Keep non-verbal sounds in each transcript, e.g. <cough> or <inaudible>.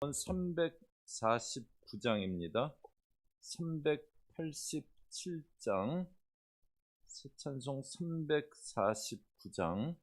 349장입니다. 387장 세찬송 349장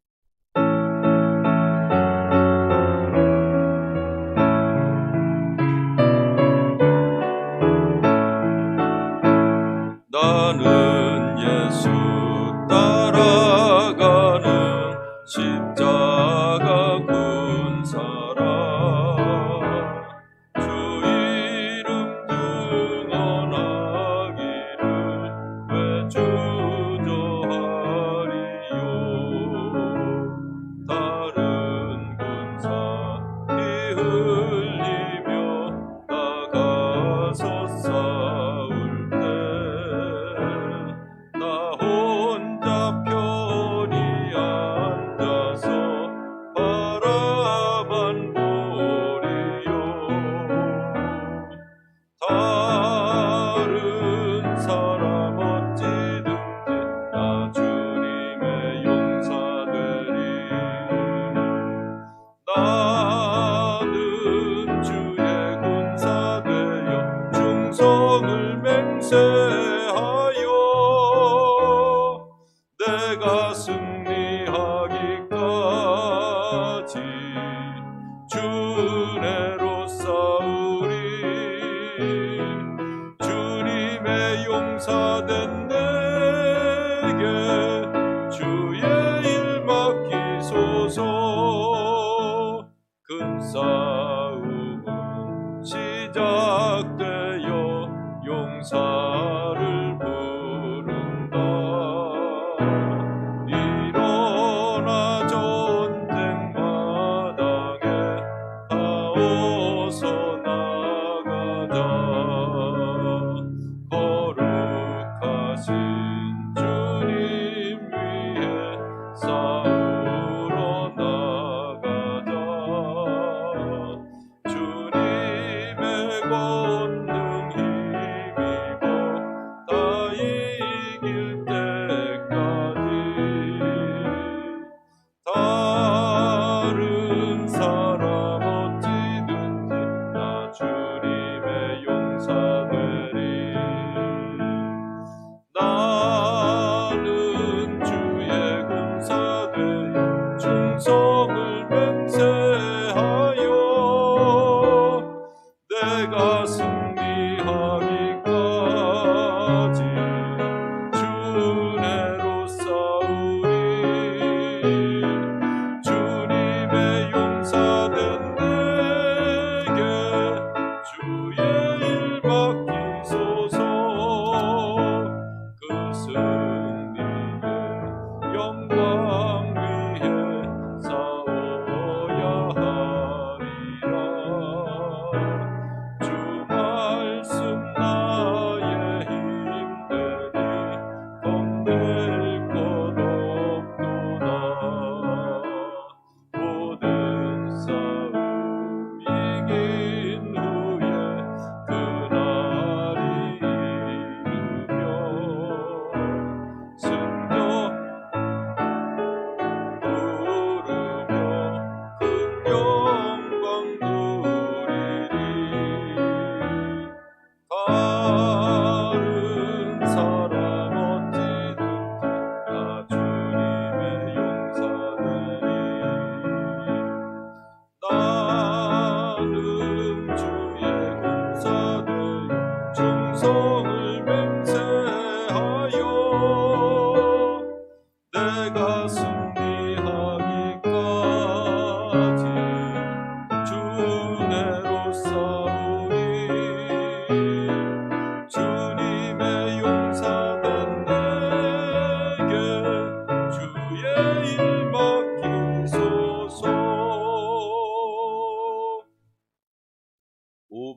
sooner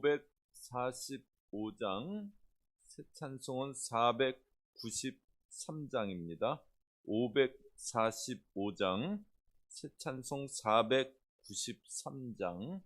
545장 새 찬송은 493장입니다. 545장 새 찬송 493장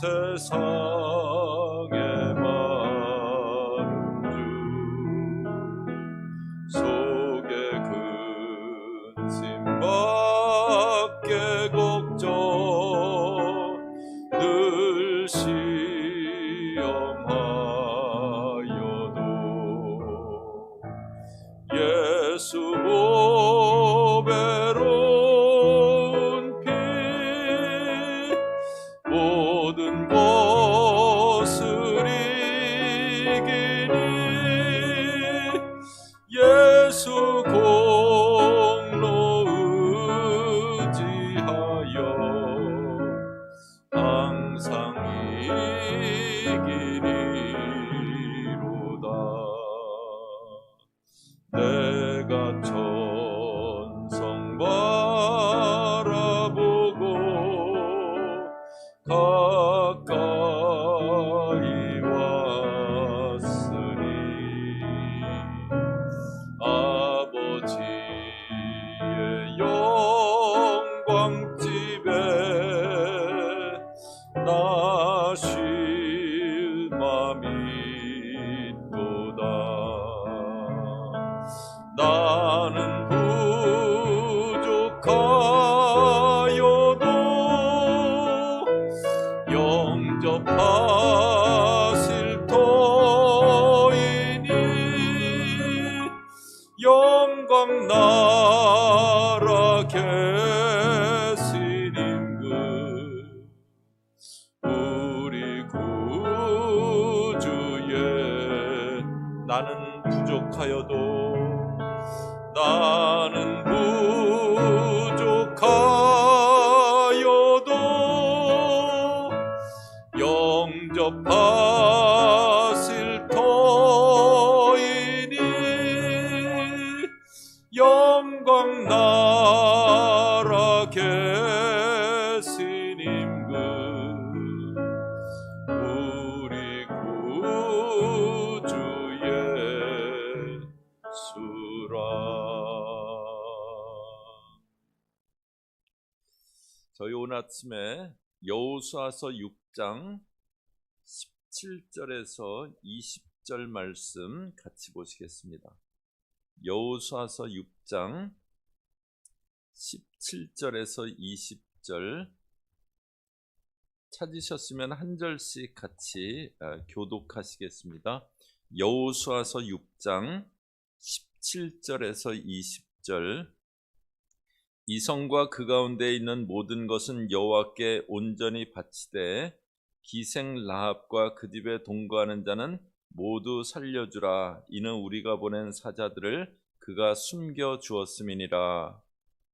세상 나는 영광 나라 계신 임금 우리 구주의 수라 저희 오늘 아침에 여호수아서 6장 17절에서 20절 말씀 같이 보시겠습니다. 여호수아서 6장 17절에서 20절 찾으셨으면 한 절씩 같이 아, 교독하시겠습니다. 여호수아서 6장 17절에서 20절 이 성과 그 가운데 있는 모든 것은 여호와께 온전히 바치되 기생 라합과 그 집에 동거하는 자는 모두 살려주라. 이는 우리가 보낸 사자들을 그가 숨겨 주었음이니라.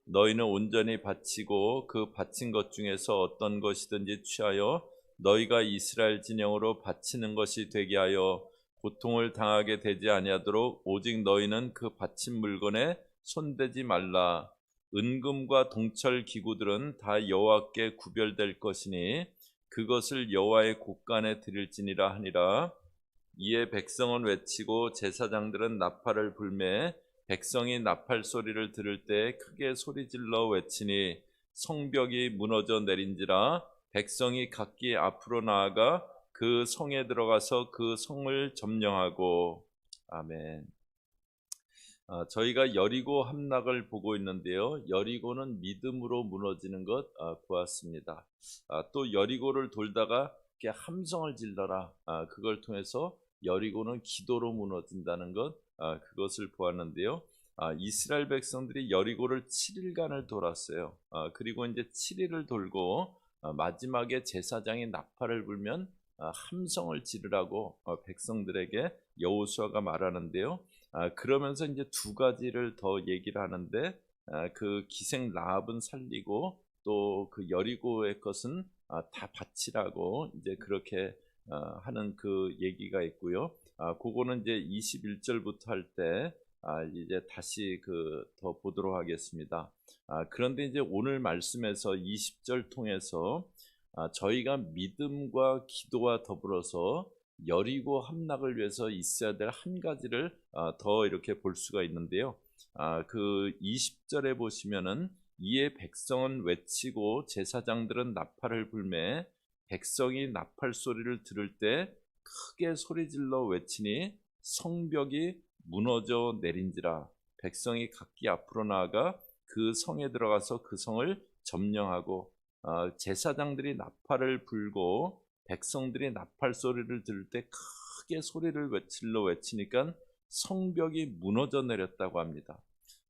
너희는 온전히 바치고 그 바친 것 중에서 어떤 것이든지 취하여 너희가 이스라엘 진영으로 바치는 것이 되게 하여 고통을 당하게 되지 아니하도록 오직 너희는 그 바친 물건에 손대지 말라. 은금과 동철 기구들은 다 여호와께 구별될 것이니 그것을 여호와의 곳간에 드릴지니라 하니라 이에 백성은 외치고 제사장들은 나팔을 불매 백성이 나팔 소리를 들을 때 크게 소리질러 외치니 성벽이 무너져 내린지라 백성이 각기 앞으로 나아가 그 성에 들어가서 그 성을 점령하고 아멘. 아, 저희가 여리고 함락을 보고 있는데요. 여리고는 믿음으로 무너지는 것 아, 보았습니다. 아, 또 여리고를 돌다가 함성을 질러라. 아, 그걸 통해서 여리고는 기도로 무너진다는 것 아, 그것을 보았는데요. 아, 이스라엘 백성들이 여리고를 7일간을 돌았어요. 아, 그리고 이제 7일을 돌고 아, 마지막에 제사장이 나팔을 불면 아, 함성을 지르라고 어, 백성들에게 여호수아가 말하는데요. 아, 그러면서 이제 두 가지를 더 얘기를 하는데 아, 그 기생 라합은 살리고 또 그 여리고의 것은 아, 다 바치라고 이제 그렇게 아, 하는 그 얘기가 있고요. 아, 그거는 이제 21절부터 할 때 아, 이제 다시 그 더 보도록 하겠습니다. 아, 그런데 이제 오늘 말씀에서 20절 통해서 아, 저희가 믿음과 기도와 더불어서 여리고 함락을 위해서 있어야 될 한 가지를 아, 더 이렇게 볼 수가 있는데요. 아, 그 20절에 보시면은 이에 백성은 외치고 제사장들은 나팔을 불매 백성이 나팔 소리를 들을 때 크게 소리질러 외치니 성벽이 무너져 내린지라 백성이 각기 앞으로 나아가 그 성에 들어가서 그 성을 점령하고 어, 제사장들이 나팔을 불고 백성들이 나팔 소리를 들을 때 크게 소리를 외칠러 외치니까 성벽이 무너져 내렸다고 합니다.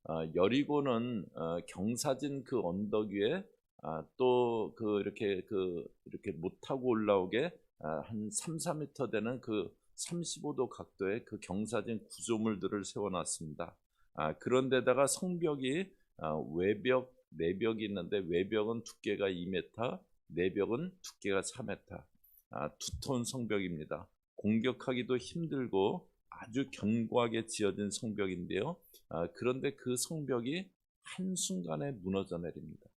어, 여리고는 어, 경사진 그 언덕 위에 아, 또 그 이렇게 그 이렇게 못 타고 올라오게 아, 한 3, 4m 되는 그 35도 각도의 그 경사진 구조물들을 세워놨습니다. 아, 그런데다가 성벽이 아, 외벽, 내벽이 있는데 외벽은 두께가 2m, 내벽은 두께가 4m. 아, 두터운 성벽입니다. 공격하기도 힘들고 아주 견고하게 지어진 성벽인데요. 아, 그런데 그 성벽이 한순간에 무너져 내립니다.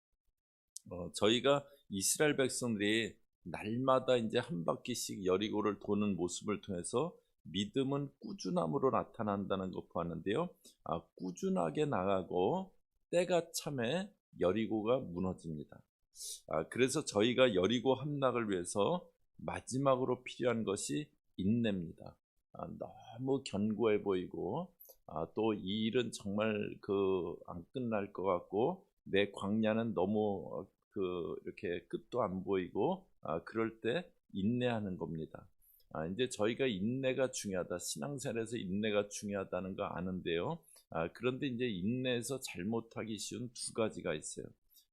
어, 저희가 이스라엘 백성들이 날마다 이제 한 바퀴씩 여리고를 도는 모습을 통해서 믿음은 꾸준함으로 나타난다는 것 보았는데요. 아, 꾸준하게 나가고 때가 참에 여리고가 무너집니다. 아, 그래서 저희가 여리고 함락을 위해서 마지막으로 필요한 것이 인내입니다. 아, 너무 견고해 보이고 아, 또 이 일은 정말 그 안 끝날 것 같고 내 광야는 너무 어, 그 이렇게 끝도 안 보이고 아, 그럴 때 인내하는 겁니다. 아, 이제 저희가 인내가 중요하다. 신앙생활에서 인내가 중요하다는 거 아는데요. 아, 그런데 이제 인내에서 잘못하기 쉬운 두 가지가 있어요.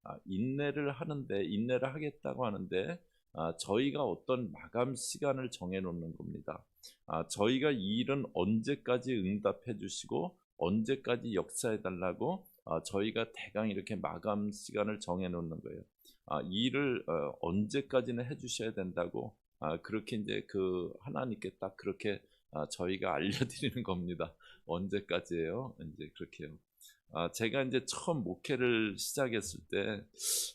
아, 인내를 하는데 인내를 하겠다고 하는데 아, 저희가 어떤 마감 시간을 정해 놓는 겁니다. 아, 저희가 이 일은 언제까지 응답해 주시고 언제까지 역사해 달라고 아, 저희가 대강 이렇게 마감 시간을 정해 놓는 거예요. 아, 이 일을 어, 언제까지는 해 주셔야 된다고 아, 그렇게 이제 그 하나님께 딱 그렇게 아, 저희가 <laughs> 알려드리는 겁니다. 언제까지예요? 이제 그렇게요. 아, 제가 이제 처음 목회를 시작했을 때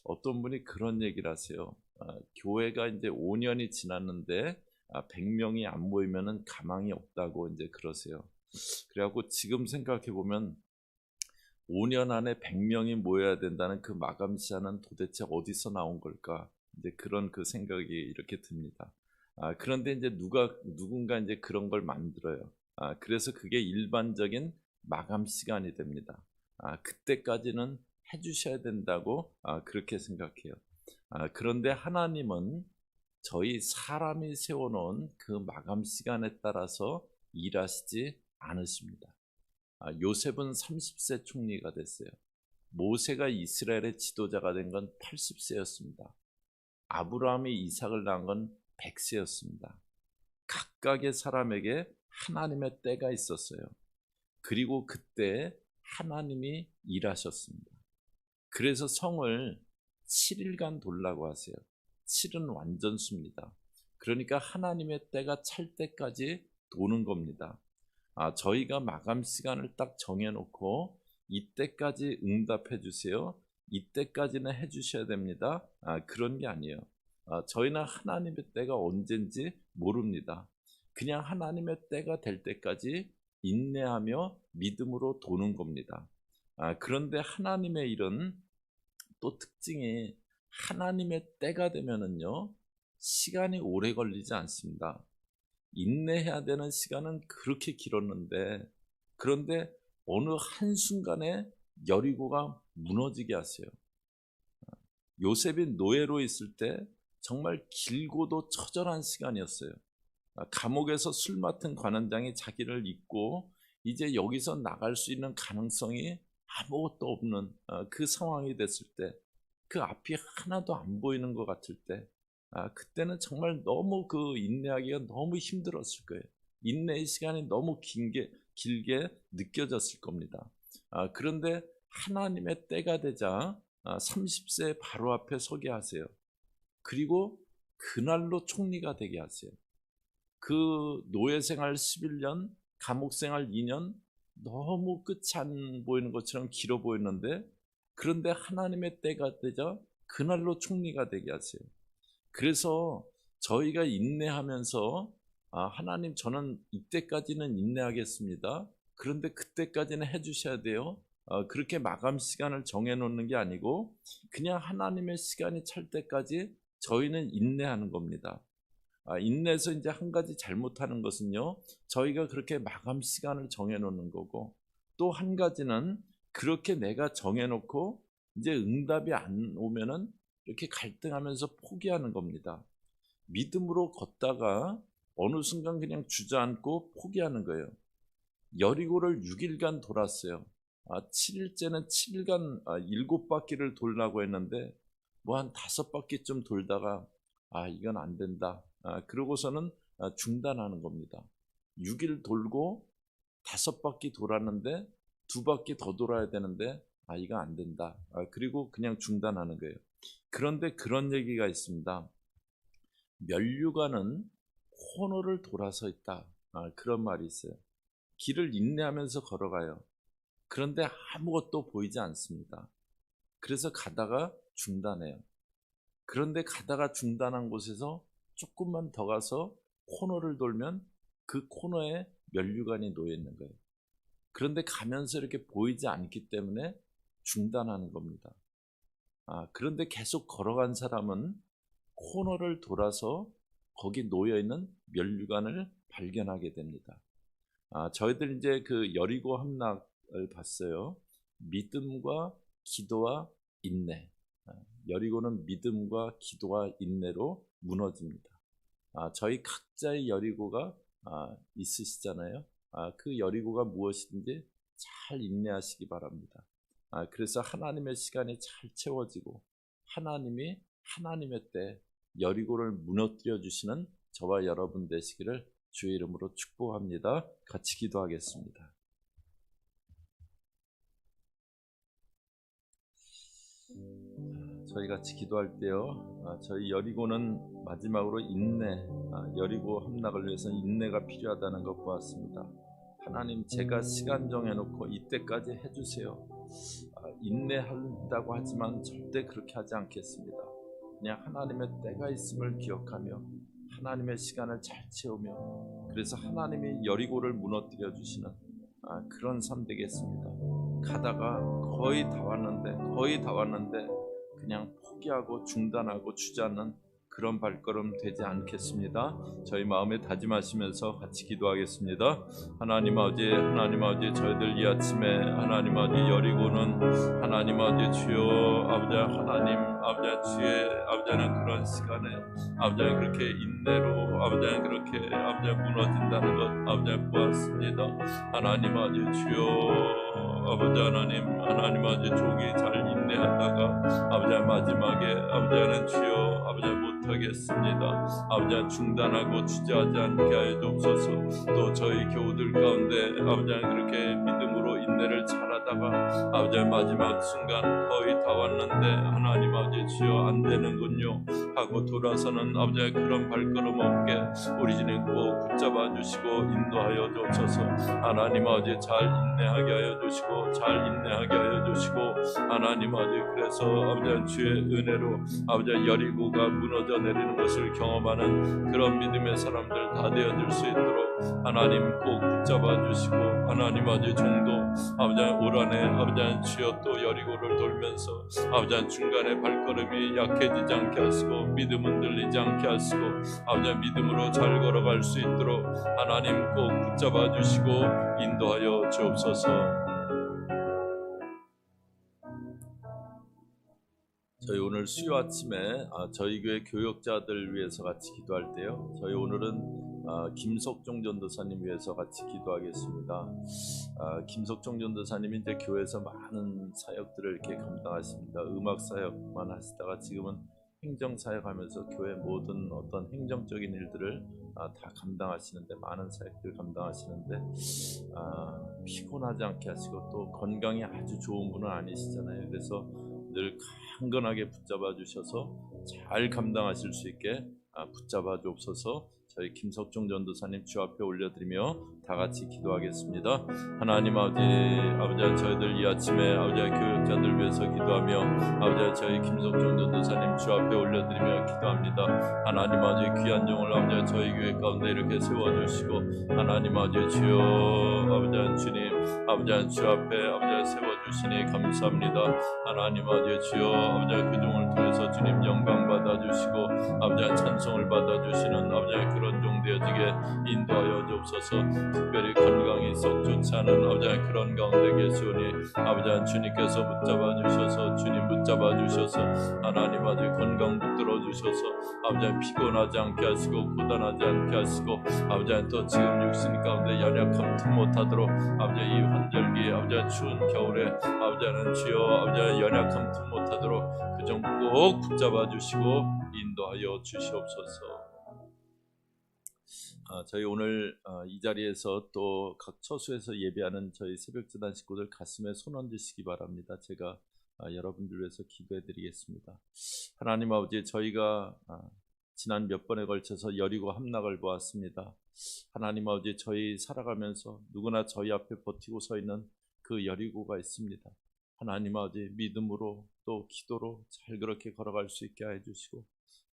어떤 분이 그런 얘기를 하세요. 아, 교회가 이제 5년이 지났는데 아, 100명이 안 모이면은 가망이 없다고 이제 그러세요. 그래갖고 지금 생각해 보면 5년 안에 100명이 모여야 된다는 그 마감 시한은 도대체 어디서 나온 걸까? 이제 그런 그 생각이 이렇게 듭니다. 아, 그런데 이제 누가 누군가 이제 그런 걸 만들어요. 아, 그래서 그게 일반적인 마감 시간이 됩니다. 아, 그때까지는 해주셔야 된다고 아, 그렇게 생각해요. 아, 그런데 하나님은 저희 사람이 세워놓은 그 마감 시간에 따라서 일하시지 않으십니다. 아, 요셉은 30세 총리가 됐어요. 모세가 이스라엘의 지도자가 된 건 80세였습니다. 아브라함이 이삭을 낳은 건 100세였습니다. 각각의 사람에게 하나님의 때가 있었어요. 그리고 그때 하나님이 일하셨습니다. 그래서 성을 7일간 돌라고 하세요. 7은 완전수입니다. 그러니까 하나님의 때가 찰 때까지 도는 겁니다. 아, 저희가 마감 시간을 딱 정해놓고 이때까지 응답해 주세요. 이때까지는 해주셔야 됩니다. 아, 그런 게 아니에요. 아, 저희는 하나님의 때가 언젠지 모릅니다. 그냥 하나님의 때가 될 때까지 인내하며 믿음으로 도는 겁니다. 아, 그런데 하나님의 일은 또 특징이 하나님의 때가 되면은요, 시간이 오래 걸리지 않습니다. 인내해야 되는 시간은 그렇게 길었는데, 그런데 어느 한순간에 여리고가 무너지게 하세요. 요셉이 노예로 있을 때 정말 길고도 처절한 시간이었어요. 감옥에서 술 맡은 관원장이 자기를 잊고 이제 여기서 나갈 수 있는 가능성이 아무것도 없는 어, 그 상황이 됐을 때, 그 앞이 하나도 안 보이는 것 같을 때, 아, 그때는 정말 너무 그 인내하기가 너무 힘들었을 거예요. 인내의 시간이 너무 긴게 길게 느껴졌을 겁니다. 아, 그런데 하나님의 때가 되자 30세 아, 바로 앞에 서게 하세요. 그리고 그날로 총리가 되게 하세요. 그 노예 생활 11년, 감옥 생활 2년 너무 끝이 안 보이는 것처럼 길어 보이는데 그런데 하나님의 때가 되자 그날로 총리가 되게 하세요. 그래서 저희가 인내하면서 아, 하나님 저는 이때까지는 인내하겠습니다. 그런데 그때까지는 해주셔야 돼요. 어, 그렇게 마감 시간을 정해놓는 게 아니고 그냥 하나님의 시간이 찰 때까지 저희는 인내하는 겁니다. 아, 인내에서 이제 한 가지 잘못하는 것은요, 저희가 그렇게 마감 시간을 정해놓는 거고, 또 한 가지는 그렇게 내가 정해놓고 이제 응답이 안 오면은 이렇게 갈등하면서 포기하는 겁니다. 믿음으로 걷다가 어느 순간 그냥 주저앉고 포기하는 거예요. 여리고를 6일간 돌았어요. 아, 7일째는 7일간 아, 7바퀴를 돌라고 했는데 뭐 한 5바퀴쯤 돌다가 아 이건 안 된다. 아, 그러고서는 아, 중단하는 겁니다. 6일 돌고 5바퀴 돌았는데 두 바퀴 더 돌아야 되는데 아 이거 안 된다. 아, 그리고 그냥 중단하는 거예요. 그런데 그런 얘기가 있습니다. 면류관은 코너를 돌아서 있다. 아, 그런 말이 있어요. 길을 인내하면서 걸어가요. 그런데 아무것도 보이지 않습니다. 그래서 가다가 중단해요. 그런데 가다가 중단한 곳에서 조금만 더 가서 코너를 돌면 그 코너에 면류관이 놓여 있는 거예요. 그런데 가면서 이렇게 보이지 않기 때문에 중단하는 겁니다. 아, 그런데 계속 걸어간 사람은 코너를 돌아서 거기 놓여 있는 면류관을 발견하게 됩니다. 아, 저희들 이제 그 여리고 함락을 봤어요. 믿음과 기도와 인내. 아, 여리고는 믿음과 기도와 인내로 무너집니다. 아, 저희 각자의 여리고가 아, 있으시잖아요. 아, 그 여리고가 무엇이든지 잘 인내하시기 바랍니다. 아, 그래서 하나님의 시간이 잘 채워지고 하나님이 하나님의 때 여리고를 무너뜨려 주시는 저와 여러분 되시기를 주의 이름으로 축복합니다. 같이 기도하겠습니다. 저희 같이 기도할 때요. 아, 저희 여리고는 마지막으로 인내, 아, 여리고 함락을 위해서는 인내가 필요하다는 것 보았습니다. 하나님, 제가 시간 정해놓고 이때까지 해주세요. 아, 인내한다고 하지만 절대 그렇게 하지 않겠습니다. 그냥 하나님의 때가 있음을 기억하며 하나님의 시간을 잘 채우며 그래서 하나님이 여리고를 무너뜨려 주시는 그런 삶 되겠습니다. 가다가 거의 다 왔는데 거의 다 왔는데 그냥 포기하고 중단하고 주저앉는 그런 발걸음 되지 않겠습니다. 저희 마음에 다짐하시면서 같이 기도하겠습니다. 하나님 아버지, 하나님 아버지, 저희들 이 아침에 하나님 아버지 여리고는 하나님 아버지 주여 아버지 하나님 아버지 주의 아버지는 그런 시간에 아버지 그렇게 인내로 아버지 그렇게 아버지 무너진다는 것 아버지 보았습니다. 하나님 아버지 주여 아버지 하나님 하나님 아버지 종이 잘 인내하다가 아버지 마지막에 아버지는 주여 못하겠습니다. 아버지 중단하고 주저하지 않게 하여 주옵소서. 또 저희 교우들 가운데 아버지 그렇게 믿음으로 인내를 잘 하다가 아버지 마지막 순간 거의 다 왔는데 하나님 아버지 주여 안 되는군요 하고 돌아서는 아버지 그런 발걸음 없게 우리 주님 꼭 붙잡아 주시고 인도하여 주옵소서. 하나님 아버지 잘 인내하게 하여 주시고 잘 인내하게 하여 주시고 하나님 아버지 그래서 아버지 주의 은혜로 아버지 여리고가 무너져 내리는 것을 경험하는 그런 믿음의 사람들 다 되어줄 수 있도록 하나님 꼭 붙잡아 주시고 하나님 아버지 종도 아버지 올 한해 아버지 주여 또 여리고를 돌면서 아버지 중간에 발걸음이 약해지지 않게 하시고 믿음 흔들리지 않게 하시고 아버지 믿음으로 잘 걸어갈 수 있도록 하나님 꼭 붙잡아 주시고 인도하여 주옵소서. 저희 오늘 수요 아침에 아, 저희 교회 교역자들 위해서 같이 기도할 때요. 저희 오늘은 아, 김석종 전도사님 위해서 같이 기도하겠습니다. 아, 김석종 전도사님이 이제 교회에서 많은 사역들을 이렇게 감당하십니다. 음악 사역만 하시다가 지금은 행정 사역하면서 교회 모든 어떤 행정적인 일들을 다 감당하시는데 많은 사역들 감당하시는데 피곤하지 않게 하시고 또 건강이 아주 좋은 분은 아니시잖아요. 그래서 늘 강건하게 붙잡아 주셔서 잘 감당하실 수 있게 아, 붙잡아 주옵소서. 저희 김석종 전도사님 주 앞에 올려드리며 다 같이 기도하겠습니다. 하나님 아버지, 아버지 저희들 이 아침에 아버지 교육자들 위해서 기도하며 아버지 저희 김석종 전도사님 주 앞에 올려드리며 기도합니다. 하나님 아버지 귀한 종을 아버지 저희 교회 가운데 이렇게 세워주시고 하나님 아버지 주여 아버지 주님 아버지 한주 앞에 아버지 세워주시니 감사합니다. 하나님 아버지 주여 아버지 그중을 통해서 주님 영광 받아주시고 아버지 찬송을 받아주시는 아버지 그런 종 되어지게 인도하여 주옵소서. 특별히 건강이 썩 좋지 않은 아버지 그런 가운데 계시오니 아버지 주님께서 붙잡아 주셔서 주님 붙잡아 주셔서 하나님 아버지 건강 붙들어 주셔서 아버지 피곤하지 않게 하시고 고단하지 않게 하시고 아버지 또 지금 육신 가운데 연약함 못하도록 아버지 이 환절기 아버지 하나님 추운 겨울에 아버지 하나님 주여 아버지 하나님 연약함 틈 못하도록 그 점 꼭 붙잡아 주시고 인도하여 주시옵소서. 아, 저희 오늘 아, 이 자리에서 또 각 처수에서 예배하는 저희 새벽재단 식구들 가슴에 손 얹으시기 바랍니다. 제가 아, 여러분들 위해서 기도해 드리겠습니다. 하나님 아버지 저희가 아, 지난 몇 번에 걸쳐서 여리고 함락을 보았습니다. 하나님 아버지 저희 살아가면서 누구나 저희 앞에 버티고 서 있는 그 여리고가 있습니다. 하나님 아버지 믿음으로 또 기도로 잘 그렇게 걸어갈 수 있게 해 주시고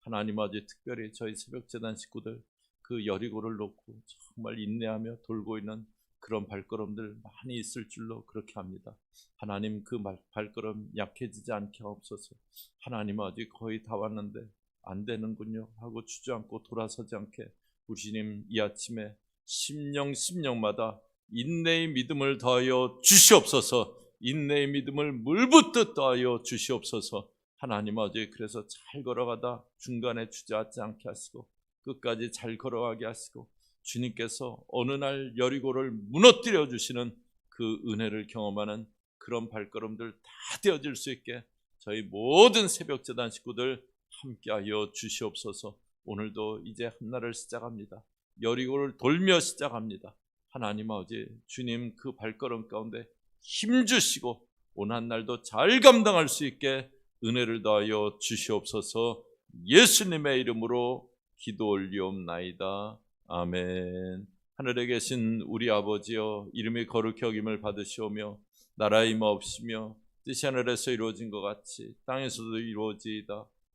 하나님 아버지 특별히 저희 새벽 재단 식구들 그 여리고를 놓고 정말 인내하며 돌고 있는 그런 발걸음들 많이 있을 줄로 그렇게 합니다. 하나님 그 말- 발걸음 약해지지 않게 하옵소서. 하나님 아직 거의 다 왔는데 안 되는군요 하고 주저앉고 돌아서지 않게 우리 주님 이 아침에 심령 심령마다 인내의 믿음을 더하여 주시옵소서. 인내의 믿음을 물붓듯 더하여 주시옵소서. 하나님 아버지 그래서 잘 걸어가다 중간에 주저앉지 않게 하시고 끝까지 잘 걸어가게 하시고 주님께서 어느 날 여리고를 무너뜨려 주시는 그 은혜를 경험하는 그런 발걸음들 다 되어질 수 있게 저희 모든 새벽 재단 식구들 함께하여 주시옵소서. 오늘도 이제 한 날을 시작합니다. 여리고를 돌며 시작합니다. 하나님 아버지 주님 그 발걸음 가운데 힘 주시고 오늘 한 날도 잘 감당할 수 있게 은혜를 더하여 주시옵소서. 예수님의 이름으로 기도 올리옵나이다. 아멘. 하늘에 계신 우리 아버지여 이름이 거룩히 여김을 받으시오며 나라의 임하옵시며 뜻이 하늘에서 이루어진 것 같이 땅에서도 이루어지이다.